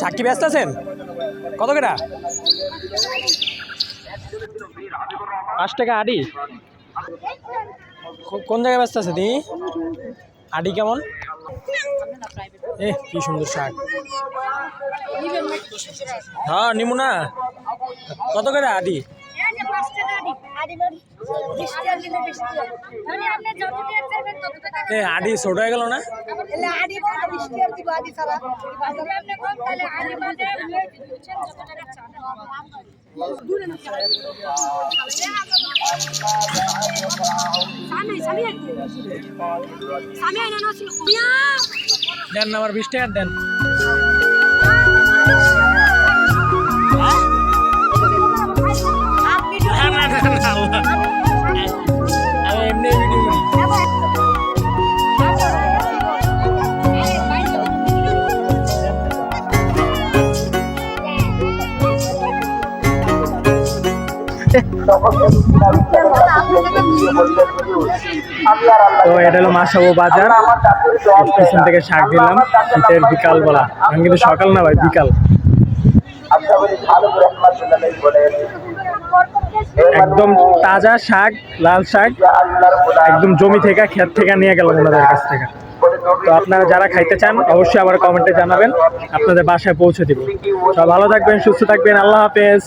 সাক্ষী ব্যস্ত আছেন? কত কেটা পাঁচ টাকা আডি। কোন জায়গায় ব্যস্ত আছে তুমি আডি কেমন? এ, কি সুন্দর শাক। হ্যাঁ নিমু না। কত করে আডি? আডি ছোট হয়ে গেল না? দেন আমার বিশ টাকার দেন। তো এটা হলো মাসাবো বাজার। স্টেশন থেকে শাক দিলাম। শীতের বিকাল বেলা। আমি কিন্তু সকাল না ভাই, বিকাল। একদম তাজা শাক, লাল শাক, একদম জমি থেকে, ক্ষেত থেকে নিয়ে গেলাম ওনাদের কাছ থেকে। তো আপনারা যারা খাইতে চান, অবশ্যই আবার কমেন্টে জানাবেন। আপনাদের বাসায় পৌঁছে দিব। সব ভালো থাকবেন, সুস্থ থাকবেন। আল্লাহ হাফেজ।